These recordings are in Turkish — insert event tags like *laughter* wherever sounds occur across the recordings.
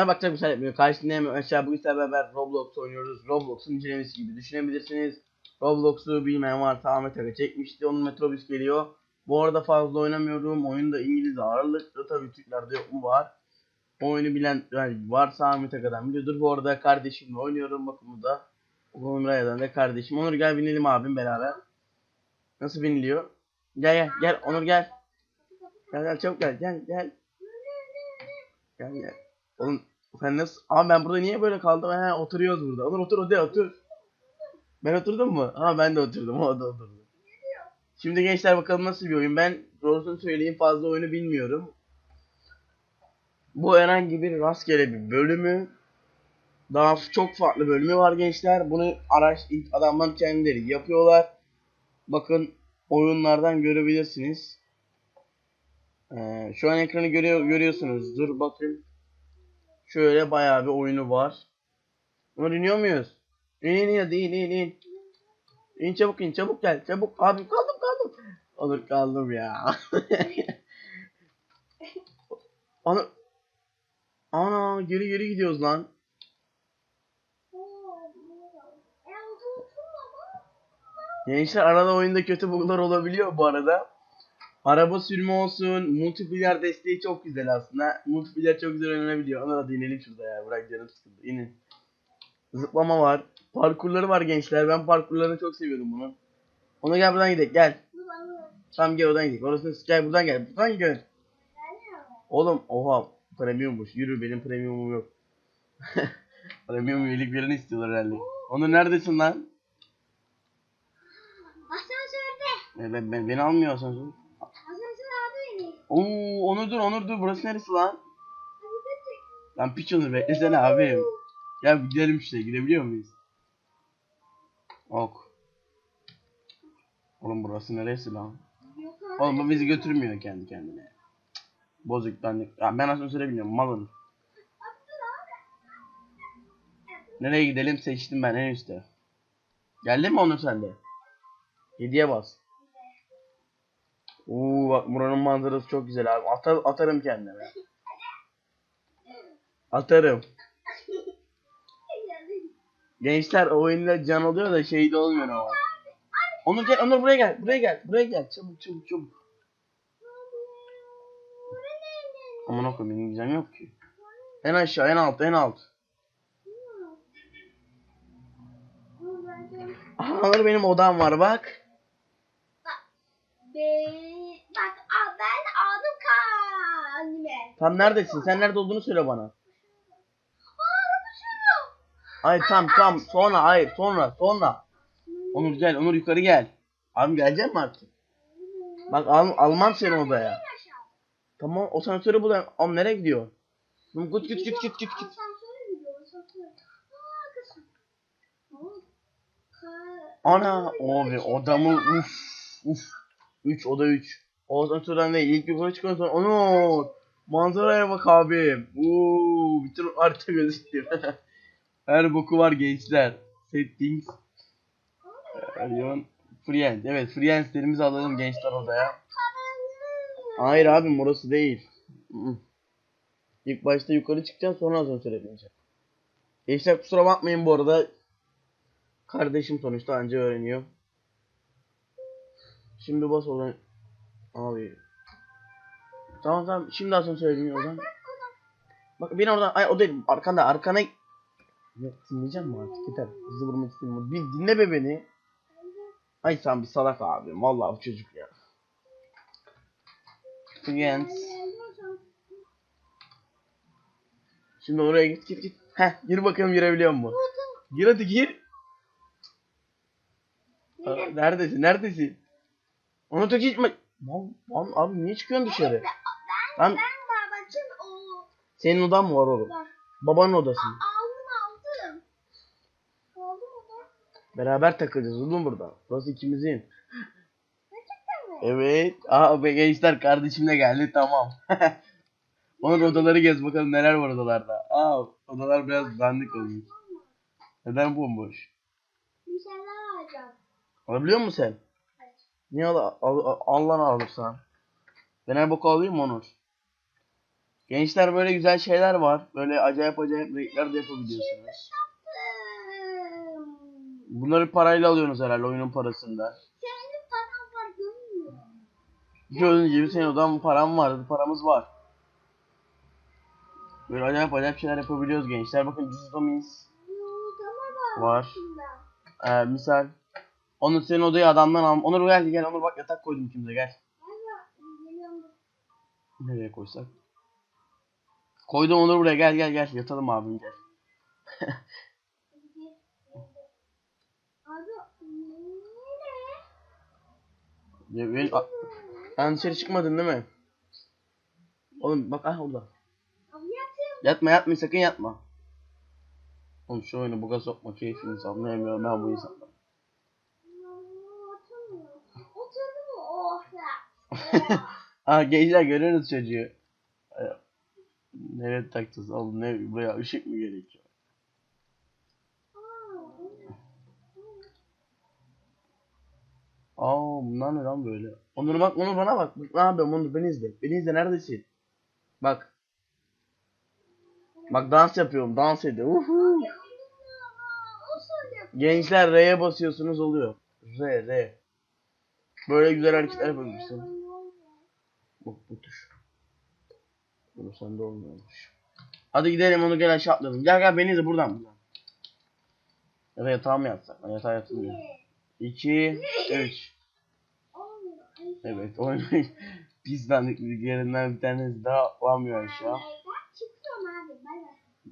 Buna bakacak bir şey yapmıyor. Karşında hemen aşağı bu ise beraber Roblox oynuyoruz. Roblox'un incelemesi gibi düşünebilirsiniz. Roblox'u bilmeyen varsa Ahmet Aga çekmişti. Onun Metrobüs geliyor. Bu arada fazla oynamıyorum. Oyunda İngiliz ağırlıklı. Tabii Türklerde yok mu var. Oyunu bilen yani varsa Ahmet Aga'dan biliyordur. Bu arada kardeşimle oynuyorum. Bakın bu da. Onur'dan da kardeşim. Onur gel binelim abim beraber. Nasıl biniliyor? Gel gel gel Onur gel. Gel gel çabuk gel gel gel. Gel gel. Oğlum sen nasıl? Abi ben burada niye böyle kaldım? He oturuyoruz burada. Onur otur otur otur. Ben oturdum mu? Ha ben de oturdum. O da oturdu. Şimdi gençler bakalım nasıl bir oyun. Ben doğrusunu söyleyeyim fazla oyunu bilmiyorum. Bu herhangi bir rastgele bir bölümü. Daha çok farklı bölümü var gençler. Bunu araç ilk adamlar kendileri yapıyorlar. Bakın oyunlardan görebilirsiniz. Ee, şu an ekranı görüyor, görüyorsunuz. Dur bakın. Şöyle bayağı bir oyunu var. İniyor muyuz? İn in in in in in. İn çabuk in çabuk gel çabuk. Abi kaldım kaldım. Olur kaldım ya. *laughs* Ana. Ana geri geri gidiyoruz lan. Gençler arada oyunda kötü bug'lar olabiliyor bu arada. Araba sürme olsun, multiplayer desteği çok güzel aslında. Multiplayer çok güzel oynanabiliyor. Ona da değinelim şurada ya. Bırak canım sıkıldı. İnin. Zıplama var. Parkurları var gençler. Ben parkurlarını çok seviyorum bunun. Ona gel buradan gidelim. Gel. Tamam gel oradan gidelim. Orasını gel buradan gel. Buradan gel. Oğlum oha premiummuş. Yürü benim premiumum yok. *laughs* Premium üyelik verini istiyorlar herhalde. Onu neredesin lan? Asansörde. E, ben, ben, beni almıyor asansör. Oo Onur dur Onur dur. Burası neresi lan? Lan piç Onur beklesene abi. Ya gidelim işte. Gidebiliyor muyuz? Ok. Oğlum burası neresi lan? Oğlum bu bizi götürmüyor kendi kendine. Bozuk ben de. Ya ben asansöre biniyorum malım. Nereye gidelim seçtim ben en üstte. Geldi mi Onur sende? 7'ye bas. Oo bak buranın manzarası çok güzel abi. Atar, atarım kendime. Atarım. Gençler oyunda can oluyor da şeyde olmuyor ama. Onur gel, Onur buraya gel, buraya gel, buraya gel. Çabuk çabuk çabuk. Aman okuyum benim güzel yok ki. En aşağı, en alt, en alt. Aha benim odam var bak. Bak a- ben aldım kendime. Tam neredesin? Sen nerede olduğunu söyle bana. Hayır tam tam sonra hayır sonra sonra. Onur gel Onur yukarı gel. Abi gelecek mi artık? Bak al, almam seni odaya. Tamam o sensörü bul. Oğlum nereye gidiyor? Git git git git git git. Ana abi odamı uf uf. 3 oda 3. O asansörden değil ilk yukarı çıkan sonra Onur. Manzaraya bak abim. Uuu bütün harita gözüküyor. *laughs* Her boku var gençler. Settings. Arıyor. Friends. Evet Friends'lerimizi alalım gençler odaya. Hayır abim orası değil. İlk başta yukarı çıkacağım sonra asansöre bineceğim. Gençler kusura bakmayın bu arada. Kardeşim sonuçta anca öğreniyor. Şimdi bas olan abi. Tamam tamam şimdi asansöre biniyor oradan. Bak bin oradan. Ay o değil arkanda arkana. Yok dinleyeceğim mi artık yeter. Hızlı vurmak istemiyorum. Bir dinle be beni. Ay sen bir salak abi. Vallahi bu çocuk ya. Friends. Şimdi oraya git git git. Heh gir bakalım girebiliyor mu? Gir hadi gir. Aa, Neredesin? Neredesin? Onu da gitme. Lan, lan abi niye çıkıyorsun dışarı? Lan Ben babacım o. senin odan mı var oğlum? Var. Babanın odası mı? Aldım aldım. Aldım onu. Beraber takılacağız oğlum burada. Burası ikimizin. Gerçekten mi? Evet. Aa be gençler kardeşim de geldi tamam. *laughs* Onun odaları gez bakalım neler var odalarda. Aa odalar biraz dandik olmuş. Neden bomboş? Bir şeyler alacağım. Alabiliyor musun sen? Niye al, al, al, lan alırsan? Ben her boku alayım mı Onur? Gençler böyle güzel şeyler var. Böyle acayip acayip renkler de yapabiliyorsunuz. Bunları parayla alıyorsunuz herhalde oyunun parasında. Senin paran var görmüyor. Gördüğünüz gibi senin odan param var. Paramız var. Böyle acayip acayip şeyler yapabiliyoruz gençler. Bakın Cüzdomins var. Ee, misal. Onur senin odayı adamdan al. Onur gel gel. Onur bak yatak koydum ikimize gel. Nereye koysak? Koydum Onur buraya gel gel gel. Yatalım abim gel. *laughs* Ya ben, sen dışarı çıkmadın değil mi? Oğlum bak ah orada. Yatma yatma sakın yatma. Oğlum şu oyunu buga sokma keyfini anlayamıyorum ben bu insanları. Oturmuyor. Oturdu mu? Oh ya. Ha gençler görüyorsunuz çocuğu. Ay, Nereye takacağız oğlum ne buraya ışık mı gerekiyor? Aa bunlar ne lan böyle? Onur bak Onur bana bak. Ne yapıyorum Onur beni izle. Beni izle neredesin? Bak. Bak dans yapıyorum dans ediyor. Uhu. Gençler R'ye basıyorsunuz oluyor. R R. Böyle güzel hareketler yapabilirsin. Bu tuş. Bunu sende olmuyormuş. Hadi gidelim onu gel aşağı atladım. Gel gel beni izle buradan buradan. Ya da yatağa mı yatsak? Yatağa yatılmıyor. 2 3 Evet oyun *laughs* pislendik bilgilerinden bir tanesi daha atlamıyor aşağı.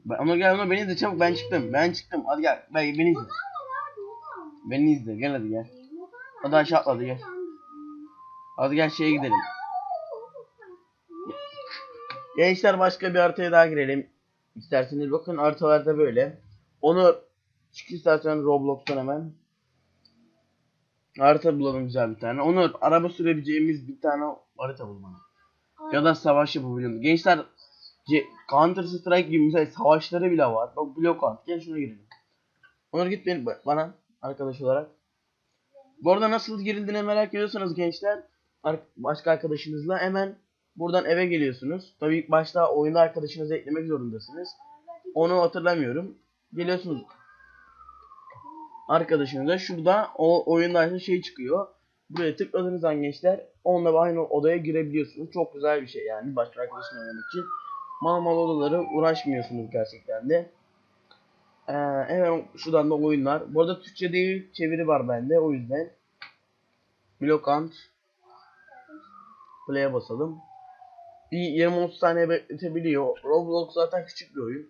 Ben ama gel ama beni izle çabuk ben çıktım. Ben çıktım. Hadi gel. Ben, beni izle. Beni izle. Gel hadi gel. Hadi aşağı atladı gel. Hadi gel şeye gidelim. Gençler başka bir haritaya daha girelim. İsterseniz bakın haritalarda böyle. Onu çık istersen Roblox'tan hemen. Harita bulalım güzel bir tane. Onu araba sürebileceğimiz bir tane harita bul bana. Ya da savaş yapabiliyorum. Gençler C- Counter Strike gibi mesela savaşları bile var. Bak blok at. Gel şuna girelim. Onur git beni bana arkadaş olarak. Bu arada nasıl girildiğini merak ediyorsanız gençler başka arkadaşınızla hemen buradan eve geliyorsunuz. Tabii ilk başta oyunda arkadaşınızı eklemek zorundasınız. Onu hatırlamıyorum. Geliyorsunuz arkadaşınıza şurada o oyunda şey çıkıyor. Buraya tıkladığınız an gençler onunla aynı odaya girebiliyorsunuz. Çok güzel bir şey yani başka arkadaşınla oynamak için. Mal mal odaları uğraşmıyorsunuz gerçekten de. Ee, hemen şuradan da oyunlar. Bu arada Türkçe değil çeviri var bende o yüzden. Blokant. Play'e basalım. Bir 20-30 saniye bekletebiliyor. Roblox zaten küçük bir oyun.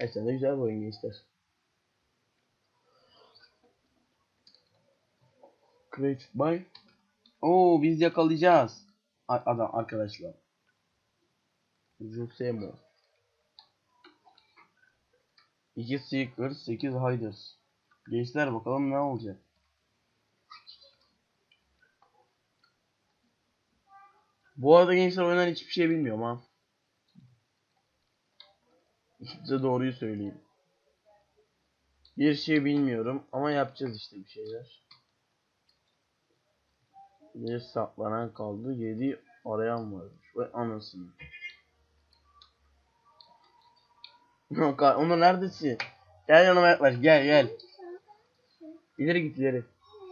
Neyse de güzel bir oyun gençler. Created by. Oo biz yakalayacağız. Adam arkadaşlar. Jusemo. 2 Seeker, 8 Hiders. Gençler bakalım ne olacak. Bu arada gençler oyundan hiçbir şey bilmiyorum ha. Size doğruyu söyleyeyim. Bir şey bilmiyorum ama yapacağız işte bir şeyler. Bir saklanan kaldı. 7 arayan varmış. Ve anasını. Yok Onur neredesin? Gel yanıma yaklaş gel gel. İleri git ileri.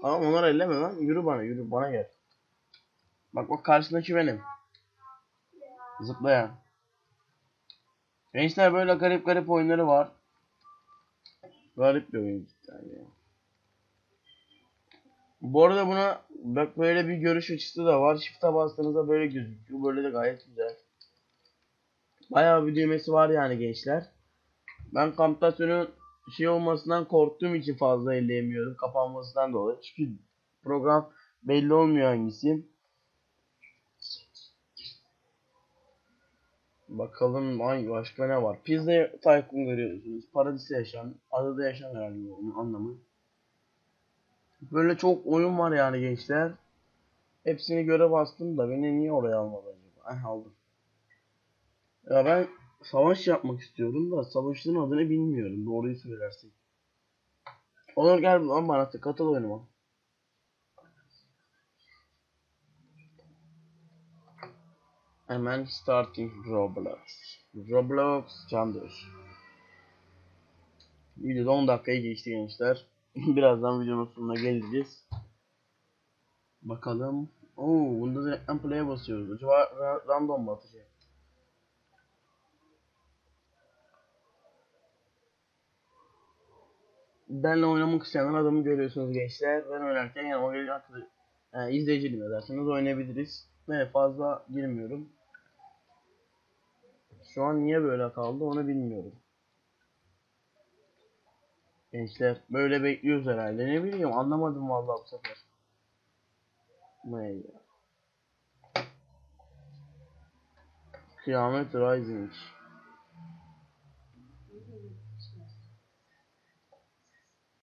Ama Onur elleme lan. Yürü bana yürü bana gel. Bak bak karşındaki benim. Zıplayan. Gençler böyle garip garip oyunları var. Garip bir oyun cidden ya. Bu arada buna bak böyle bir görüş açısı da var. Shift'e bastığınızda böyle gözüküyor. Böyle de gayet güzel. Bayağı bir düğmesi var yani gençler. Ben kamptasyonun şey olmasından korktuğum için fazla elleyemiyorum. Kapanmasından dolayı. Çünkü program belli olmuyor hangisi. Bakalım ay başka ne var? Pizza Tycoon görüyorsunuz. Paradis'te yaşayan, adada yaşayan herhalde onun anlamı. Böyle çok oyun var yani gençler. Hepsini göre bastım da beni niye oraya almadı acaba? Eh aldım. Ya ben savaş yapmak istiyorum da savaşın adını bilmiyorum. Doğruyu söylersek. Onur gel lan bana katıl oyunuma. Hemen starting Roblox. Roblox candır. Videoda 10 dakikayı geçti gençler. *laughs* Birazdan videonun sonuna geleceğiz. Bakalım. Oo, bunda direkten play'e basıyoruz. Acaba ra- random mu atacak? Benle oynamak isteyen adamı görüyorsunuz gençler. Ben oynarken gelen arkadaş, yani izleyicilim ederseniz oynayabiliriz. Ve fazla girmiyorum. Şu an niye böyle kaldı onu bilmiyorum. Gençler böyle bekliyoruz herhalde. Ne bileyim anlamadım vallahi bu sefer. Ya? Kıyamet Rising.